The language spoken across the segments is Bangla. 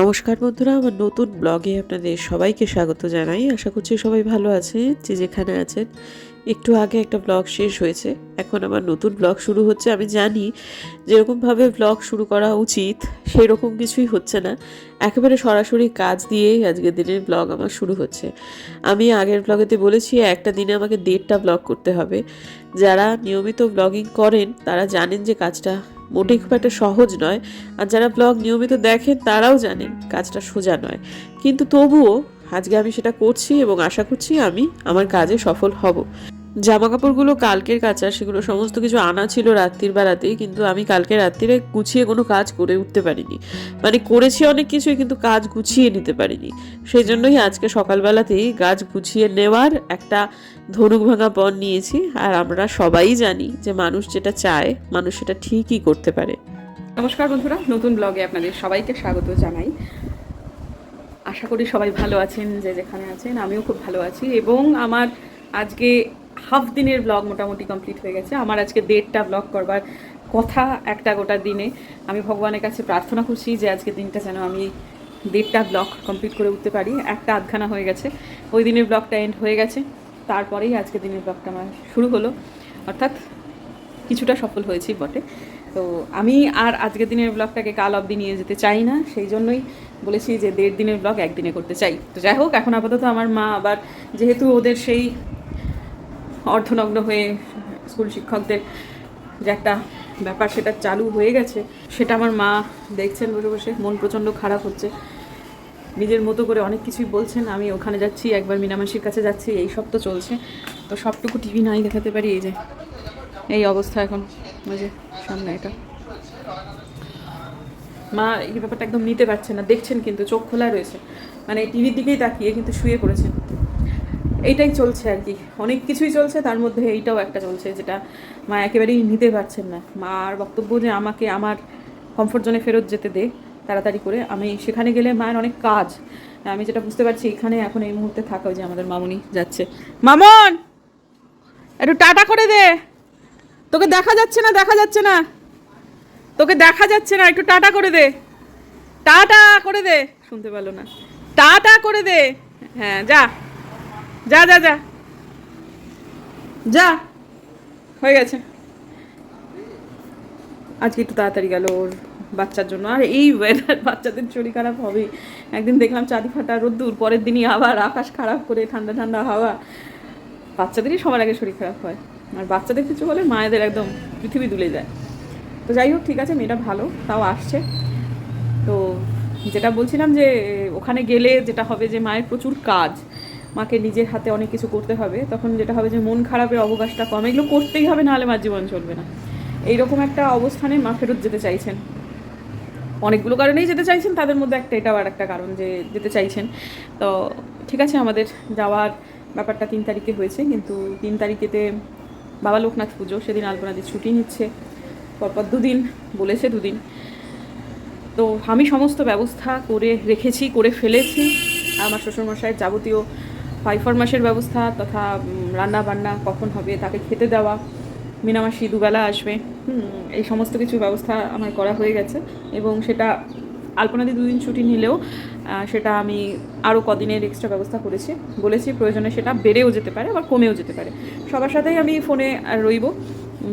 নমস্কার বন্ধুরা, আমার নতুন ব্লগে আপনাদের সবাইকে স্বাগত জানাই। আশা করছি সবাই ভালো আছে যে যেখানে আছেন। একটু আগে একটা ব্লগ শেষ হয়েছে, এখন আমার নতুন ব্লগ শুরু হচ্ছে। আমি জানি যেরকমভাবে ব্লগ শুরু করা উচিত সেই রকম কিছুই হচ্ছে না। একেবারে সরাসরি কাজ দিয়েই আজকের দিনের ব্লগ আমার শুরু হচ্ছে। আমি আগের ব্লগেতে বলেছি, একটা দিনে আমাকে দেড়টা ব্লগ করতে হবে। যারা নিয়মিত ব্লগিং করেন, তারা জানেন যে কাজটা মোটেই খুব একটা সহজ নয়। আর যারা ব্লগ নিয়মিত দেখেন, তারাও জানেন কাজটা সোজা নয়। কিন্তু তবুও আজকে আমি সেটা করছি এবং আশা করছি আমি আমার কাজে সফল হব। জামা কাপড়গুলো কালকের কাচা সেগুলো সমস্ত কিছু আনা ছিল রাত্রির বেলাতেই, কিন্তু আমি কালকে রাত্রিরে গুছিয়ে কোনো কাজ করে উঠতে পারিনি। মানে করেছি অনেক কিছুই, কিন্তু কাজ গুছিয়ে নিতে পারিনি। সেই জন্যই আজকে সকালবেলাতেই কাজ গুছিয়ে নেওয়ার একটা ধনুক ভাঙা পণ নিয়েছি। আর আমরা সবাই জানি যে মানুষ যেটা চায়, মানুষ সেটা ঠিকই করতে পারে। নমস্কার বন্ধুরা, নতুন ব্লগে আপনাদের সবাইকে স্বাগত জানাই। আশা করি সবাই ভালো আছেন, যে যেখানে আছেন, আমিও খুব ভালো আছি। এবং আমার আজকে হাফ দিনের ব্লগ মোটামুটি কমপ্লিট হয়ে গেছে। আমার আজকে দেড়টা ব্লগ করবার কথা একটা গোটা দিনে। আমি ভগবানের কাছে প্রার্থনা করছি যে আজকে দিনটা যেন আমি দেড়টা ব্লগ কমপ্লিট করে উঠতে পারি। একটা আধখানা হয়ে গেছে। ওই দিনের ব্লগটা এন্ড হয়ে গেছে। তারপরেই আজকে দিনের ব্লগটা আমার শুরু হলো। অর্থাৎ কিছুটা সফল হয়েছি বটে। তো আমি আর আজকের দিনের ব্লগটাকে কাল অবধি নিয়ে যেতে চাই না। সেই জন্যই বলেছি যে দেড় দিনের ব্লগ একদিনে করতে চাই। তো যাই হোক, এখন আপাতত আমার মা আবার যেহেতু ওদের সেই অর্ধনগ্ন হয়ে স্কুল শিক্ষকদের যে একটা ব্যাপার সেটা চালু হয়ে গেছে, সেটা আমার মা দেখছেন বসে বসে, মন প্রচণ্ড খারাপ হচ্ছে। নিজের মতো করে অনেক কিছুই বলছেন, আমি ওখানে যাচ্ছি, একবার মিনামাসির কাছে যাচ্ছি, এই সব তো চলছে। তো সবটুকু টিভি নাই দেখাতে পারি, এই যে, এই অবস্থা এখন, ওই যে সামনে এটা। মা এই ব্যাপারটা একদম নিতে পারছে না, দেখছেন কিন্তু, চোখ খোলা রয়েছে। মানে টিভির দিকেই তাকিয়ে কিন্তু শুয়ে পড়েছেন। এইটাই চলছে আর কি। অনেক কিছুই চলছে, তার মধ্যে এইটাও একটা চলছে যেটা মা একেবারেই নিতে পারছেন না। মার বক্তব্য যে আমাকে আমার কমফোর্ট জোনে ফেরত যেতে দে তাড়াতাড়ি করে, আমি সেখানে গেলে মায়ের অনেক কাজ। আমি যেটা বুঝতে পারছি এখানে এখন এই মুহূর্তে থাকা যে আমাদের মামুনি যাচ্ছে। মামন! একটু টাটা করে দে। তোকে দেখা যাচ্ছে না, দেখা যাচ্ছে না। তোকে দেখা যাচ্ছে না, একটু টাটা করে দে। টাটা করে দে। শুনতে পেল না। টাটা করে দে। হ্যাঁ যা। যা যা যা। যা। হয়ে গেছে। আজকে একটু তাড়াতাড়ি গেল ওর বাচ্চার জন্য। আর এই ওয়েদার বাচ্চাদের শরীর খারাপ হবেই। একদিন দেখলাম চাঁদি ফাটা রোদ্দুর, পরের দিনই আবার আকাশ খারাপ করে ঠান্ডা ঠান্ডা হাওয়া। বাচ্চাদেরই সবার আগে শরীর খারাপ হয়। আর বাচ্চাদের কিছু হলে মায়েদের একদম পৃথিবী দুলে যায়। তো যাই হোক, ঠিক আছে, মেয়েটা ভালো, তাও আসছে। তো যেটা বলছিলাম যে, ওখানে গেলে যেটা হবে যে, মায়ের প্রচুর কাজ। মাকে নিজের হাতে অনেক কিছু করতে হবে, তখন যেটা হবে যে মন খারাপের অবকাশটা কম। এগুলো করতেই হবে, নাহলে মার জীবন চলবে না। এইরকম একটা অবস্থানে মা ফেরত যেতে চাইছেন। অনেকগুলো কারণেই যেতে চাইছেন, তাদের মধ্যে একটা, এটাও আর একটা কারণ যে যেতে চাইছেন। তো ঠিক আছে, আমাদের যাওয়ার ব্যাপারটা তিন তারিখে হয়েছে, কিন্তু তিন তারিখেতে বাবা লোকনাথ পুজো, সেদিন আলপনাদের ছুটি নিচ্ছে। পরপর দুদিন বলেছে, দুদিন। তো আমি সমস্ত ব্যবস্থা করে রেখেছি, করে ফেলেছি। আমার শ্বশুরমশাইয়ের যাবতীয় ফাইফর মাসের ব্যবস্থা তথা রান্না বান্না কখন হবে, তাকে খেতে দেওয়া, মিনামাসি দুবেলা আসবে এই সমস্ত কিছু ব্যবস্থা আমার করা হয়ে গেছে। এবং সেটা আলপনাদি দুদিন ছুটি নিলেও সেটা আমি আরও কদিনের এক্সট্রা ব্যবস্থা করেছি। বলেছি প্রয়োজনে সেটা বেড়েও যেতে পারে, আবার কমেও যেতে পারে। সবার সাথেই আমি ফোনে রইব।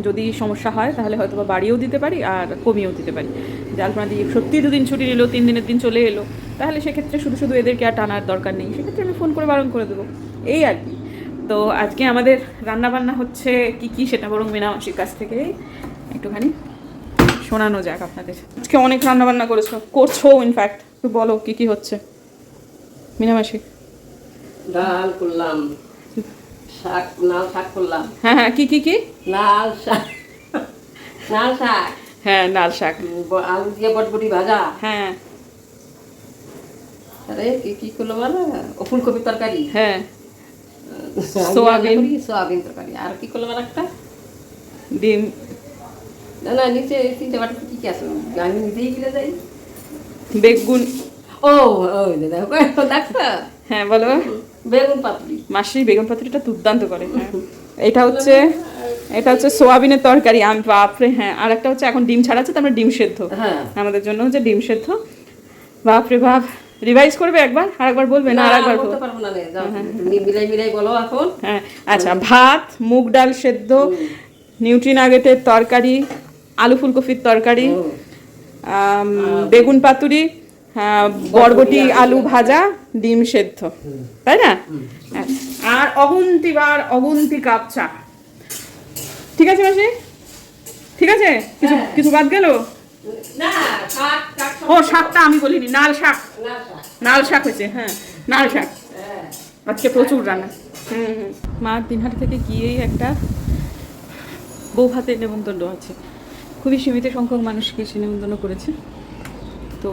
যদি সমস্যা হয়, তাহলে হয়তো বাড়িয়েও দিতে পারি, আর কমিয়েও দিতে পারি। আলপনা দিয়ে সত্যি দুদিন ছুটি নিল তিন দিনের দিন চলে এলো। তাহলে সেক্ষেত্রে শুধু শুধু এদেরকে আর টানার দরকার নেই। সেক্ষেত্রে আমি ফোন করে বারণ করে দেবো। এই আর কি। তো আজকে আমাদের রান্না বান্না হচ্ছে কি কি সেটা বরং মিনামাসির কাছ থেকে একটুখানি শোনানো যাক আপনাদের। আজকে অনেক রান্না বান্না করেছ করছ ইনফ্যাক্ট একটু বলো কি কি হচ্ছে মিনামাসি? ডাল করলাম শাক লাল শাক করলাম। হ্যাঁ হ্যাঁ কি কি কি? লাল শাক লাল শাক। হ্যাঁ লাল শাক। আলু দিয়ে বটবটি ভাজা? হ্যাঁ। আরে কি কি ও ফুলকপি তরকারি? হ্যাঁ। সোয়াবিন। সোয়াবিন তরকারি। আর কি করলাম আর একটা? ডিম। না না নিচে তিনটে কি কি আছে? আমি নিজেই গিলে যাই বেগুন। ও যে দেখো হ্যাঁ বলো। বেগুন পাতলি মাসি বেগুন পাতুরিটা দুর্দান্ত করে। হ্যাঁ। এটা হচ্ছে এটা হচ্ছে সোয়াবিনের তরকারি আমি বাপরে হ্যাঁ। আর একটা হচ্ছে এখন ডিম ছাড়াচ্ছে তারপরে ডিম সেদ্ধ। হ্যাঁ। আমাদের জন্য হচ্ছে ডিম সেদ্ধ। বাপরে বাপ রিভাইজ করবে একবার আর একবার বলবে? না আর একবার বলতে পারব না রে, যাও, তুমি মিলাই মিলাই বলো এখন। হ্যাঁ আচ্ছা ভাত মুগ ডাল সেদ্ধ নিউট্রি নাগেটের তরকারি আলু ফুলকপির তরকারি বেগুন পাতুরি বরবটি আলু ভাজা ডিম সেদ্ধ। তাই না? আর অগুন্তি বার অগুন্তি কাপ চা। ঠিক আছে মাসি? ঠিক আছে? কিছু কিছু বাদ গেল? ও শাকটা আমি বলিনি নাল শাক। নাল শাক। হয়েছে হ্যাঁ নাল শাক। হ্যাঁ। আজকে প্রচুর রান্না। হুম হুম। মার দিনহাট থেকে গিয়েই একটা বউ ভাতের নেমন্তন্ন আছে। খুবই সীমিত সংখ্যক মানুষকে সে নেমন্তন্ন করেছে। তো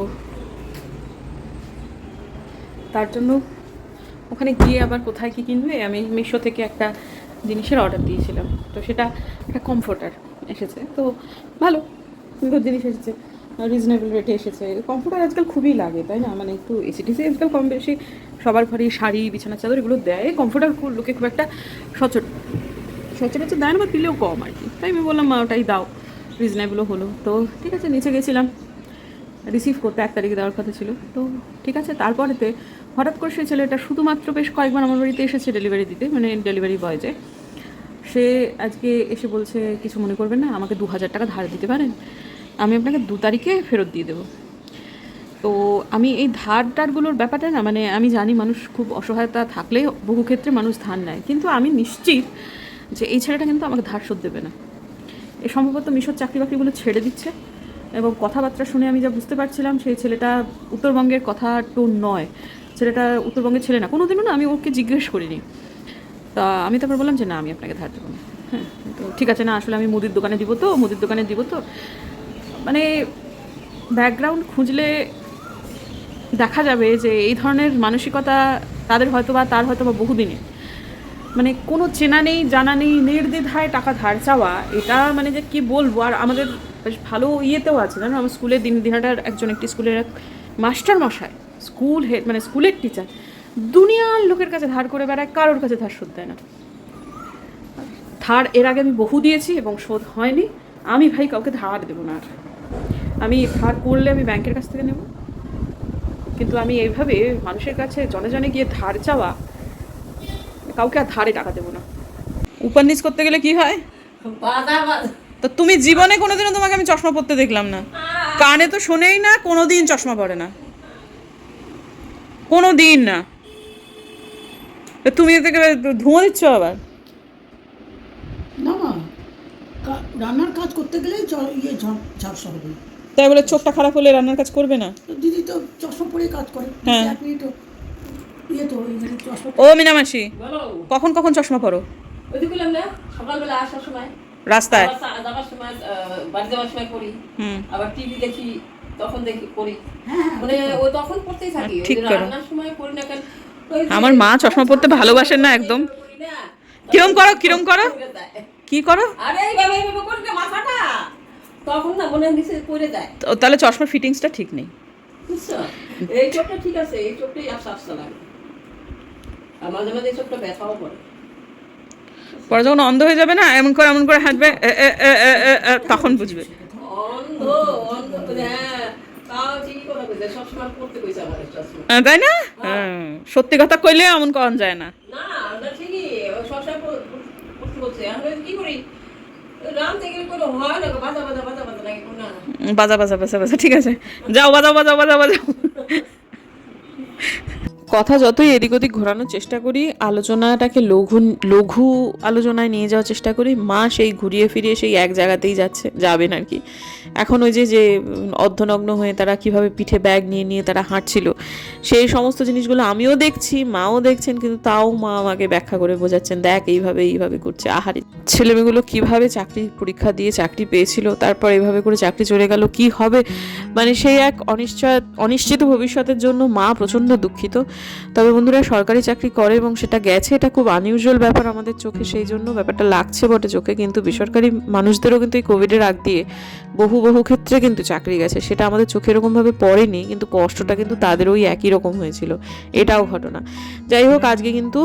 তার জন্য ওখানে গিয়ে আবার কোথায় কি কিনবে আমি মিশো থেকে একটা জিনিসের অর্ডার দিয়েছিলাম। তো সেটা একটা কমফোর্টার এসেছে। তো ভালো, সুন্দর জিনিস এসেছে। রিজনেবল রেটে এসেছে। কমফোর্টার আজকাল খুবই লাগে, তাই না? মানে একটু এসিটিসি আজকাল কম বেশি। সবার ঘরে শাড়ি, বিছানা, চাদর এগুলো দেয়। কমফোর্টার লোকে খুব একটা সচট সচরাচর দেয় না বা দিলেও কম আর কি। তাই আমি বললাম, মা, ওটাই দাও। রিজনেবলও হলো। তো ঠিক আছে, নিচে গেছিলাম। রিসিভ করতে এক তারিখে দেওয়ার কথা ছিল। তো ঠিক আছে, তারপরেতে হঠাৎ করে সেই ছেলেটা শুধুমাত্র বেশ কয়েকবার আমার বাড়িতে এসেছে ডেলিভারি দিতে মানে ডেলিভারি বয় যে। সে আজকে এসে বলছে, কিছু মনে করবেন না, আমাকে দু হাজার টাকা ধার দিতে পারেন। আমি আপনাকে দু তারিখে ফেরত দিয়ে দেবো। তো আমি এই ধার টারগুলোর ব্যাপারটা না মানে আমি জানি মানুষ খুব অসহায়তা থাকলে বহু ক্ষেত্রে মানুষ ধার নেয়। কিন্তু আমি নিশ্চিত যে এই ছেলেটা কিন্তু আমাকে ধার শোধ দেবে না। এ সম্ভবত মিশর চাকরি বাকরিগুলো ছেড়ে দিচ্ছে এবং কথাবার্তা শুনে আমি যা বুঝতে পারছিলাম, সেই ছেলেটা উত্তরবঙ্গের কথা টোন নয়। ছেলেটা উত্তরবঙ্গের ছেলে না। কোনোদিনও না আমি ওকে জিজ্ঞেস করিনি। তা আমি তারপর বললাম যে, না, আমি আপনাকে ধার দেবো হ্যাঁ তো ঠিক আছে, না, আসলে আমি মুদির দোকানে দিব তো, মুদির দোকানে দিব তো। মানে ব্যাকগ্রাউন্ড খুঁজলে দেখা যাবে যে, এই ধরনের মানসিকতা তাদের হয়তো বা, তার হয়তো বা বহুদিনে মানে কোনো চেনা নেই, জানা নেই, নির্দ্বিধায় টাকা ধার চাওয়া, এটা মানে যে কি বলব? আর আমাদের বেশ ভালো ইয়েতেও আছে, জানো? আমার স্কুলে দিন দিনহাটার একজন একটি স্কুলের এক মাস্টার মশাই স্কুল হেড মানে স্কুলের টিচার দুনিয়ার লোকের কাছে ধার করে বেড়ায়, কারোর কাছে ধার শোধ দেয় না। ধার এর আগে আমি বহু দিয়েছি এবং শোধ হয়নি। আমি ভাই কাউকে ধার দেবো না আর। আমি ধার করলে আমি ব্যাংকের কাছ থেকে নেব। কিন্তু আমি এইভাবে মানুষের কাছে জনে জনে গিয়ে ধার চাওয়া, কাউকে আর ধারে টাকা দেবো না। উপন্যাস করতে গেলে কি হয়? তো তুমি জীবনে কোনোদিনও তোমাকে আমি চশমা পরতে দেখলাম না। কানে তো শোনেই না, কোনোদিন চশমা পরে না। কোনো দিন না। তুমি এতে করে ধুঁয়ো দিচ্ছ আবার? না না। রান্নার কাজ করতে গেলেই চ- ইয়ে ঝাপসা হবে। তাই বলে চোখটা খারাপ হলে রান্নার কাজ করবে না? দিদি তো চশমা পরেই কাজ করে। হ্যাঁ। এক মিনিট ইয়ে তো এখানে চশমা ও মিনামাসি কখন কখন চশমা পরো? সকালবেলা আসার সময়। রাস্তায়? আবার সময় বাড়ি যাওয়ার সময় করি আবার টিভি দেখি তখন দেখি করি হ্যাঁ মানে ও তখন পড়তেই থাকি। ঠিক যে করো। রান্নার সময় করি না কেন আমার মা চশমা পরতে ভালোবাসেন না একদম। কিরম করো কিরম করো? কি করো? তাহলে চশমার ফিটিংসটা ঠিক নেই। এই চোখটা ঠিক আছে এই চোখটাই আফসা আফসা লাগে। মাঝে মাঝে চোখটা ব্যথাও করে। পরে যখন অন্ধ হয়ে যাবে না এমন করে এমন করে হাঁটবে তখন বুঝবে। অন্ধ অন্ধ হ্যাঁ। আহ, তাই না? হ্যাঁ, সত্যি কথা কইলে এমন করা যায় না। হয় কোনো বাজা বাজা বাজা বাজা ঠিক আছে। যাও বাজাও বাজাও বাজাও বাজাও কথা যতই এদিক ওদিক ঘোরানোর চেষ্টা করি আলোচনাটাকে লঘু লঘু আলোচনায় নিয়ে যাওয়ার চেষ্টা করি মা সেই ঘুরিয়ে ফিরিয়ে সেই এক জায়গাতেই যাচ্ছে যাবেন আর কি। এখন ওই যে যে অর্ধনগ্ন হয়ে তারা কীভাবে পিঠে ব্যাগ নিয়ে নিয়ে তারা হাঁটছিল, সেই সমস্ত জিনিসগুলো আমিও দেখছি, মাও দেখছেন, কিন্তু তাও মা আমাকে ব্যাখ্যা করে বোঝাচ্ছেন, দেখ, এইভাবে এইভাবে করছে, আহারে, ছেলেমেয়েগুলো কীভাবে চাকরি পরীক্ষা দিয়ে চাকরি পেয়েছিল, তারপর এইভাবে করে চাকরি চলে গেল, কি হবে? মানে সেই এক অনিশ্চয়, অনিশ্চিত ভবিষ্যতের জন্য মা প্রচণ্ড দুঃখিত। তবে বন্ধুরা, সরকারি চাকরি করে এবং সেটা গেছে, এটা খুব আনইউজুয়াল ব্যাপার আমাদের চোখে, সেই জন্য ব্যাপারটা লাগছে বটে চোখে, কিন্তু বেসরকারি মানুষদেরও কিন্তু এই কোভিডের আগ দিয়ে বহু বহু ক্ষেত্রে কিন্তু চাকরি গেছে। সেটা আমাদের চোখে এরকমভাবে পড়েনি কিন্তু কষ্টটা কিন্তু তাদের ওই একই রকম হয়েছিল। এটাও ঘটনা। যাই হোক আজকে কিন্তু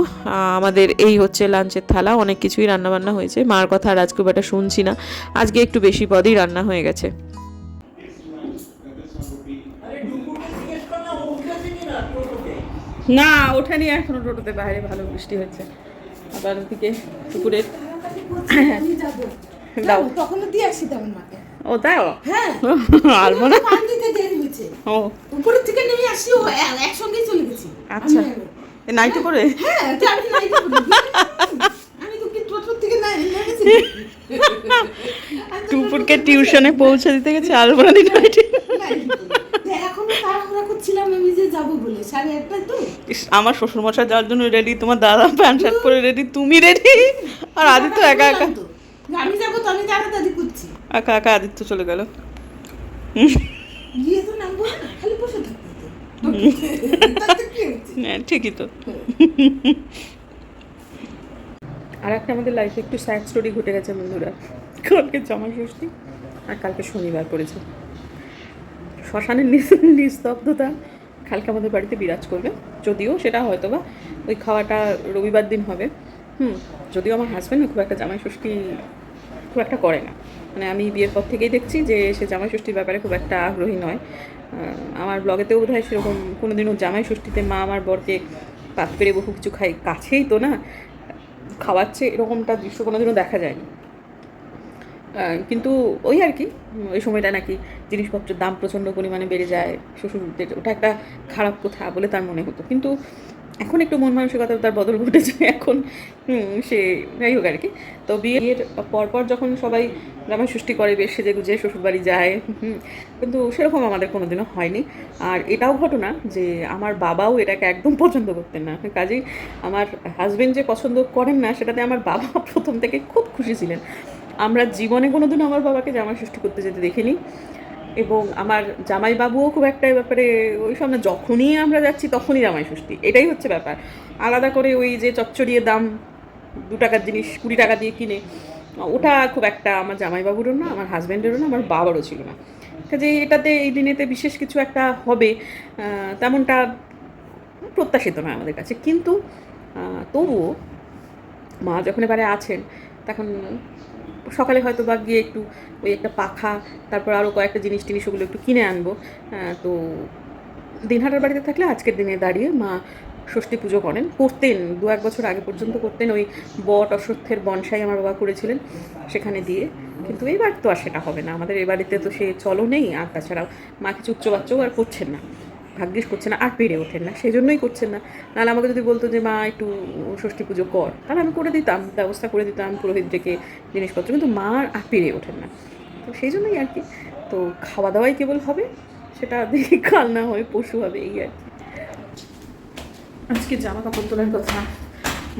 আমাদের এই হচ্ছে লাঞ্চের থালা। অনেক কিছুই রান্নাবান্না হয়েছে। মার কথা আর আজকে খুব একটা শুনছি না। আজকে একটু বেশি পদই রান্না হয়ে গেছে। আরে ডুকুকে জিজ্ঞেস না ওঠেনি এখনও টোটোতে। বাইরে ভালো বৃষ্টি হচ্ছে। আবার ওদিকে পুকুরের দাও। তখন দিয়ে আসি তেমন মাকে। ও দাও হ্যাঁ আলমোনা পান দিতে দেরি হয়েছে। ও। উপরের থেকে নেমে আসি ও এক- একসঙ্গেই চলে গেছি। আচ্ছা। এ নাইটে করে? হ্যাঁ তো আমি আমি তো কি টোটোর থেকে নাই নেমেছি টুপুরকে টিউশনে পৌঁছে দিতে গেছে আলমোনা নাইটে তো তো। ইস, আমার শ্বশুর মশাই যাওয়ার জন্য রেডি তোমার দাদা প্যান্ট শার্ট পরে রেডি তুমি রেডি আর আদিত্য একা একা বললাম তো, আমি যাব তো আমি তাড়াতাড়ি করছি একা একা আদিত্য চলে গেল? হ্যাঁ ঠিকই তো। আর একটা আমাদের লাইফে একটু স্যাড স্টোরি ঘটে গেছে বন্ধুরা। কালকে জামা ষষ্ঠী আর কালকে শনিবার পড়েছে। শ্মশানের নিস- নিস্তব্ধতা কালকে আমাদের বাড়িতে বিরাজ করবে। যদিও সেটা হয়তো বা ওই খাওয়াটা রবিবার দিন হবে। হুম যদিও আমার হাজব্যান্ড খুব একটা জামাই ষষ্ঠী খুব একটা করে না। মানে আমি বিয়ের পর থেকেই দেখছি যে সে জামাই ষষ্ঠীর ব্যাপারে খুব একটা আগ্রহী নয়। আমার ব্লগেতেও বোধ হয় সেরকম কোনোদিনও জামাই ষষ্ঠীতে মা আমার বরকে পাত পেরে বহু কিছু খাই, কাছেই তো না, খাওয়াচ্ছে, এরকমটা দৃশ্য কোনোদিনও দেখা যায়নি। কিন্তু ওই আর কি ওই সময়টা নাকি জিনিসপত্রের দাম প্রচণ্ড পরিমাণে বেড়ে যায়, শ্বশুরদের, ওটা একটা খারাপ কথা বলে তার মনে হতো। কিন্তু এখন একটু মন মানসিকতা তার বদল ঘটেছে, এখন সে যাই হোক আর কি। তো বিয়ের পরপর যখন সবাই জামাই ষষ্ঠী করে, বেশ সেজে গুজে শ্বশুরবাড়ি যায় কিন্তু সেরকম আমাদের কোনোদিনও হয়নি। আর এটাও ঘটনা যে আমার বাবাও এটাকে একদম পছন্দ করতেন না। কাজেই আমার হাজব্যান্ড যে পছন্দ করেন না, সেটাতে আমার বাবা প্রথম থেকে খুব খুশি ছিলেন। আমরা জীবনে কোনোদিনও আমার বাবাকে জামাই ষষ্ঠী করতে যেতে দেখিনি। এবং আমার জামাই বাবুও খুব একটা ব্যাপারে ওই সব না যখনই আমরা যাচ্ছি তখনই জামাই ষষ্ঠী। এটাই হচ্ছে ব্যাপার। আলাদা করে ওই যে চচ্চড়িয়ে দাম, দু টাকার জিনিস, কুড়ি টাকা দিয়ে কিনে, ওটা খুব একটা আমার জামাইবাবুরও না, আমার হাজব্যান্ডেরও না, আমার বাবারও ছিল না। কাজে এটাতে এই দিনেতে বিশেষ কিছু একটা হবে তেমনটা প্রত্যাশিত নয় আমাদের কাছে। কিন্তু তবুও মা যখন এবারে আছেন, তখন সকালে হয়তো বা গিয়ে একটু ওই একটা পাখা, তারপর আরও কয়েকটা জিনিস টিনিস ওগুলো একটু কিনে আনব। তো দিনহাটার বাড়িতে থাকলে আজকের দিনে দাঁড়িয়ে মা ষষ্ঠী পুজো করেন। করতেন, দু এক বছর আগে পর্যন্ত করতেন। ওই বট অশ্বত্থের বনসাই আমার বাবা করেছিলেন সেখানে দিয়ে। কিন্তু এবার তো আর সেটা হবে না। আমাদের এ বাড়িতে তো সে চলো নেই। আর তাছাড়াও মা কিছু উচ্চ বাচ্চাও আর করছেন না। ভাগ্যিস করছে না, আর পেরে ওঠেন না সেই জন্যই করছেন না। নাহলে আমাকে যদি বলতো যে, মা, একটু ষষ্ঠী পুজো কর, তাহলে আমি করে দিতাম, ব্যবস্থা করে দিতাম, পুরোহিত ডেকে জিনিসপত্র, কিন্তু মা আর পেরে ওঠেন না। তো সেই জন্যই আর কি। তো খাওয়া দাওয়াই কেবল হবে, সেটা দেখি কাল না হয় পশু হবে, এই আর কি। আজকে জামা কাপড় তোলার কথা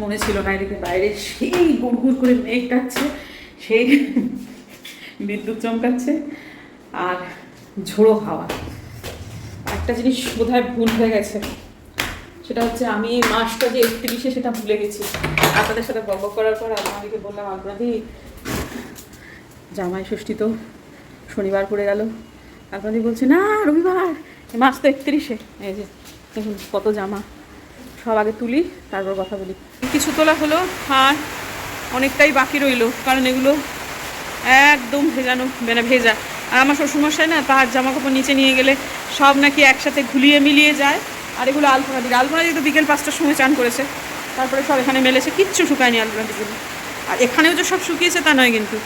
মনে ছিল না, এদিকে বাইরে সেই গুড় করে মেঘ ডাকছে, সেই বিদ্যুৎ চমকাচ্ছে, আর ঝোড়ো হাওয়া। একটা জিনিস বোধহয় ভুল হয়ে গেছে। সেটা হচ্ছে আমি এই মাসটা যে একত্রিশে সেটা ভুলে গেছি। আপনাদের সাথে বক করার পর আপনাদেরকে বললাম আপনাদের জামাই ষষ্ঠী তো শনিবার পড়ে গেল। আপনাদের বলছে, না, রবিবার মাস তো একত্রিশে। এই যে, দেখুন কত জামা। সব আগে তুলি, তারপর কথা বলি। কিছু তোলা হলো, আর অনেকটাই বাকি রইল, কারণ এগুলো একদম ভেজানো মানে ভেজা। আর আমার শ্বশুরমশাই না, তার জামা কাপড় নিচে নিয়ে গেলে সব নাকি একসাথে ঘুলিয়ে মিলিয়ে যায়। আর এগুলো আলপনা দিকে আলপনা দিকে তো বিকেল পাঁচটার সময় চান করেছে। তারপরে সব এখানে মেলেছে। কিচ্ছু শুকায়নি আলপনা দিকগুলো আর এখানেও যে সব শুকিয়েছে তা নয় কিন্তু।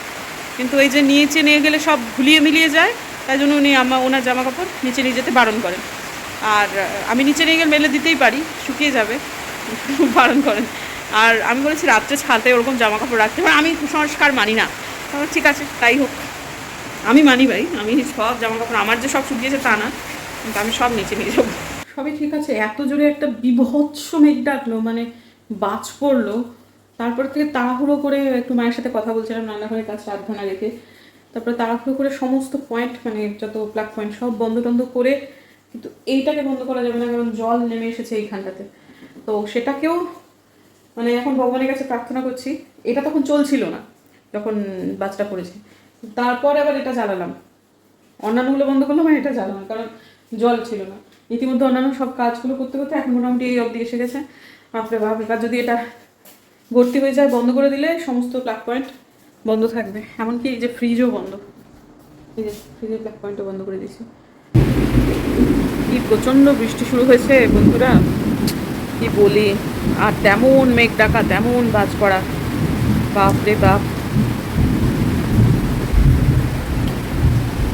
কিন্তু এই যে নিচে নিয়ে গেলে সব ঘুলিয়ে মিলিয়ে যায়, তাই জন্য উনি আমার ওনার জামা কাপড় নিচে নিয়ে যেতে বারণ করেন। আর আমি নিচে নিয়ে গেলে মেলে দিতেই পারি, শুকিয়ে যাবে বারণ করেন। আর আমি বলেছি, রাত্রে ছাতে ওরকম জামা কাপড় রাখতে এবার আমি কুসংস্কার মানি না। ঠিক আছে, তাই হোক। আমি মানি ভাই, আমি সব জামা কাপড় আমার যে সব শুকিয়েছে তা না। কিন্তু আমি সব নিচে নিয়ে যাব। সবই ঠিক আছে, এত জোরে একটা বিভৎস মেঘ ডাকলো মানে বাজ পড়ল। তারপর থেকে তাড়াহুড়ো করে একটু মায়ের সাথে কথা বলছিলাম, রান্নাঘরের কাছে আধখানা রেখে। তারপরে তাড়াহুড়ো করে সমস্ত পয়েন্ট মানে যত প্লাগ পয়েন্ট সব বন্ধ টন্ধ করে, কিন্তু এইটাকে বন্ধ করা যাবে না, কারণ জল নেমে এসেছে এইখানটাতে। তো সেটাকেও মানে এখন ভগবানের কাছে প্রার্থনা করছি, এটা তখন চলছিল না, যখন বাচ্চাটা পড়েছে। তারপর আবার এটা জ্বালালাম। অন্যান্যগুলো বন্ধ করলাম আর এটা জ্বালালাম, কারণ জল ছিল না। ইতিমধ্যে অন্যান্য সব কাজগুলো করতে করতে এখন মোটামুটি এই অবধি এসে গেছে। বাপরে বাপ, এবার যদি এটা ভর্তি হয়ে যায়, বন্ধ করে দিলে সমস্ত প্লাগ পয়েন্ট বন্ধ থাকবে। এমনকি এই যে ফ্রিজও বন্ধ। এই যে ফ্রিজের প্লাগ পয়েন্টও বন্ধ করে দিয়েছি। কি প্রচণ্ড বৃষ্টি শুরু হয়েছে বন্ধুরা। কি বলি? আর তেমন মেঘ ডাকা, তেমন বাজ পড়া। বাপ রে বাপ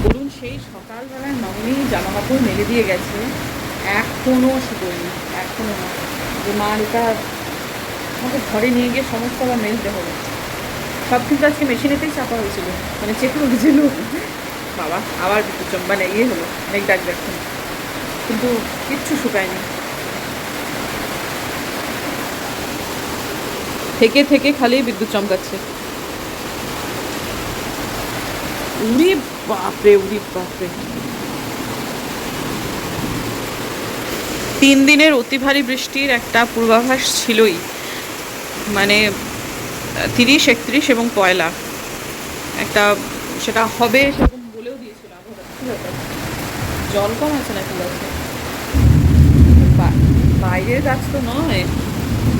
বলুন সেই নবনী জামা কাপড় মেলে দিয়ে গেছে। এখনও শুকোয়নি এখনও না। যে মা এটা আমাকে ঘরে নিয়ে গিয়ে সমস্ত আবার মেলতে হবে। সব কিন্তু আজকে মেশিনেতেই চাপা হয়েছিল। মানে চেপে উঠেছিল বাবা, আবার বিদ্যুৎ মানে ইয়ে হলো। মেঘ ডাক দেখুন। কিন্তু কিচ্ছু শুকায়নি। থেকে থেকে খালি বিদ্যুৎ চমকাচ্ছে। উড়ি বাপরে উড়ি বাপরে। তিন দিনের অতি ভারী বৃষ্টির একটা পূর্বাভাস ছিলই। মানে তিরিশ, একত্রিশ এবং পয়লা। একটা, সেটা হবে সেরকম বলেও দিয়েছিল? জল কম আছে নাকি গাছে বাইরের গাছ তো নয়।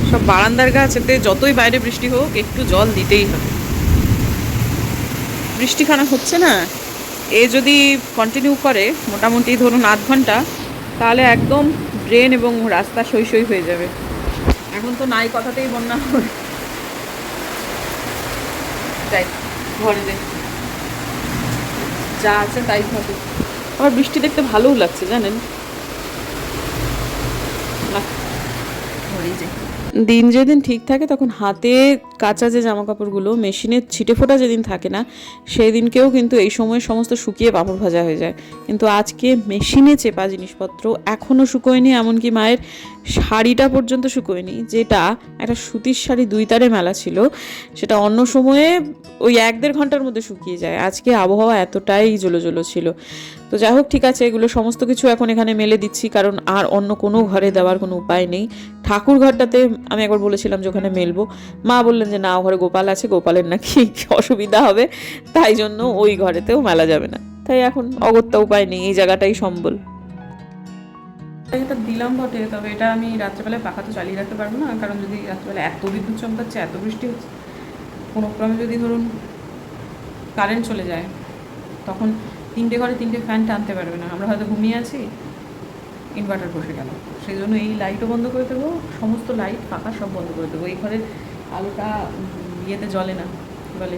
সব বারান্দার গাছ, এতে যতই বাইরে বৃষ্টি হোক, একটু জল দিতেই হবে। বৃষ্টিখানা হচ্ছে না। এ যদি কন্টিনিউ করে, মোটামুটি ধরুন আধ ঘণ্টা, তাহলে একদম ড্রেন এবং রাস্তা সই সই হয়ে যাবে। এখন তো নাই কথাতেই বন্যা হবে। যাই, ঘরে যা আছে তাই হবে। আমার বৃষ্টি দেখতে ভালোও লাগছে, জানেন? ঘরেই যাই। দিন যেদিন ঠিক থাকে, তখন হাতে কাঁচা যে জামা কাপড়গুলো মেশিনে ছিটে ফোটা যেদিন থাকে না সেই দিনকেও কিন্তু এই সময় সমস্ত শুকিয়ে পাপড় ভাজা হয়ে যায়। কিন্তু আজকে মেশিনে চেপা জিনিসপত্র এখনও শুকোয়নি, এমনকি মায়ের শাড়িটা পর্যন্ত শুকোয়নি, যেটা একটা সুতির শাড়ি দুই তারে মেলা ছিল, সেটা অন্য সময়ে ওই এক দেড় ঘণ্টার মধ্যে শুকিয়ে যায়। আজকে আবহাওয়া এতটাই জলো জলো ছিল। তো যাই হোক, ঠিক আছে, এগুলো সমস্ত কিছু এখন এখানে মেলে দিচ্ছি, কারণ আর অন্য কোনো ঘরে দেওয়ার কোনো উপায় নেই। ঠাকুর ঘরটাতে আমি একবার বলেছিলাম যে ওখানে মেলবো। মা বললেন যে, না ঘরে গোপাল আছে, গোপালের নাকি অসুবিধা হবে। তাই জন্য ওই ঘরেতেও মেলা যাবে না। তাই এখন অগত্যা উপায় নেই, এই জায়গাটাই সম্বল। এটা দিলাম বটে, তবে এটা আমি রাত্রেবেলায় পাখা তো চালিয়ে রাখতে পারব না, কারণ যদি রাত্রেবেলা এত বিদ্যুৎ চমকাচ্ছে, এত বৃষ্টি হচ্ছে, কোনো ক্রমে যদি ধরুন কারেন্ট চলে যায়, তখন তিনটে ঘরে তিনটে ফ্যান টানতে পারবে না। আমরা হয়তো ঘুমিয়ে আছি ইনভার্টার বসে গেল। সেই জন্য এই লাইটও বন্ধ করে দেবো, সমস্ত লাইট পাখা সব বন্ধ করে দেবো। এই ঘরের আলোটা ইয়েতে জ্বলে না বলে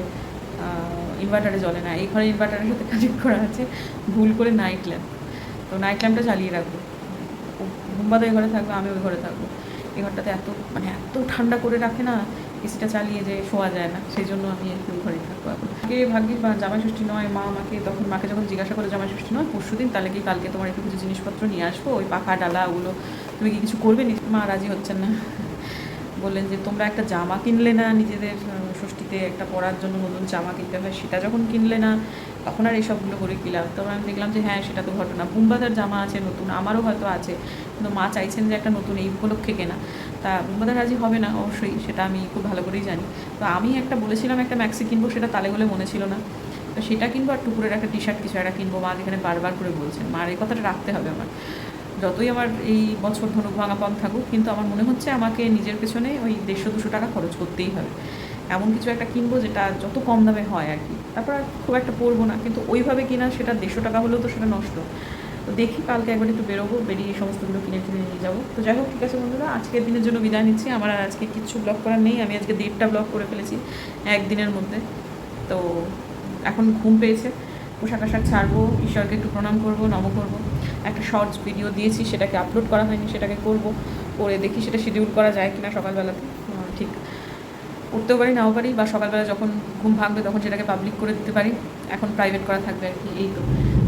ইনভার্টারে জ্বলে না। এই ঘরে ইনভার্টারের সাথে কানেক্ট করা আছে, ভুল করে নাইট ল্যাম্প তো নাইট ল্যাম্পটা চালিয়ে রাখব। ঘুমবাদা ওই ঘরে থাকবে, আমি ওই ঘরে থাকব। এই ঘরটাতে এত মানে এত ঠান্ডা করে রাখে না, এসিটা চালিয়ে যে শোয়া যায় না, সেই জন্য আমি একটু ঘরেই থাকব এখন। আগে ভাগ্যিস জামাই ষষ্ঠী নয়, মা আমাকে তখন, মাকে যখন জিজ্ঞাসা করে জামাই ষষ্ঠী নয়, পরশু দিন তাহলে কি কালকে তোমার একটু কিছু জিনিসপত্র নিয়ে আসব? ওই পাখা, ডালা, ওগুলো তুমি কি কিছু করবে নি? মা রাজি হচ্ছেন না। বললেন যে, তোমরা একটা জামা কিনলে না নিজেদের ষষ্ঠীতে একটা পরার জন্য নতুন জামা কিনতে হয়? সেটা যখন কিনলে না, তখন আর এইসবগুলো করে কি লাভ? তখন আমি দেখলাম যে হ্যাঁ সেটা তো ঘটনা। বুম্বাদার জামা আছে, নতুন। আমারও হয়তো আছে। কিন্তু মা চাইছেন যে, একটা নতুন এই উপলক্ষে কেনা। তা বুম্বাদার রাজি হবে না, অবশ্যই। সেটা আমি খুব ভালো করেই জানি। তো আমি একটা বলেছিলাম, একটা ম্যাক্সি কিনবো, সেটা তালে গলে মনে ছিল না। তো সেটা কিনবো আর টুকুরের একটা টি শার্ট কিছু একটা কিনবো। মা যেখানে বারবার করে বলছেন, মার, এই কথাটা রাখতে হবে আমার। যতই আমার এই বছর ধনুক ভাঙা পথ থাকুক, কিন্তু আমার মনে হচ্ছে আমাকে নিজের পেছনে ওই দেড়শো, দুশো টাকা খরচ করতেই হবে। এমন কিছু একটা কিনবো যেটা যত কম দামে হয় আর কি। তারপর খুব একটা পরবো না, কিন্তু ওইভাবে কিনা সেটা দেড়শো টাকা হলেও তো সেটা নষ্ট। তো দেখি কালকে একবার একটু বেরোবো, বেরিয়ে এই সমস্তগুলো কিনে কিনে নিয়ে যাব। তো যাই হোক, ঠিক আছে বন্ধুরা, আজকের দিনের জন্য বিদায় নিচ্ছি। আমার আর আজকে কিচ্ছু ব্লগ করার নেই। আমি আজকে দেড়টা ব্লগ করে ফেলেছি একদিনের মধ্যে। তো এখন ঘুম পেয়েছে। পোশাক আশাক ছাড়বো, ঈশ্বরকে একটু প্রণাম করব, নম করব। একটা শর্টস ভিডিও দিয়েছি, সেটাকে আপলোড করা হয়নি, সেটাকে করব। করে দেখি সেটা শিডিউল করা যায় কিনা সকালবেলাতে। ঠিক। উঠতেও পারি, নাও পারি, বা সকালবেলা যখন ঘুম ভাঙবে তখন সেটাকে পাবলিক করে দিতে পারি। এখন প্রাইভেট করা থাকবে আর কি, এই তো।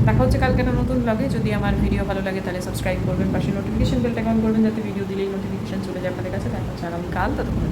দেখা হচ্ছে কালকে একটা নতুন ব্লগে যদি আমার ভিডিও ভালো লাগে তাহলে সাবস্ক্রাইব করবেন, পাশে নোটিফিকেশন বেলটা অন করবেন, যাতে ভিডিও দিলেই নোটিফিকেশন চলে যায় আপনাদের কাছে। দেখা হচ্ছে আগামীকাল ততক্ষণ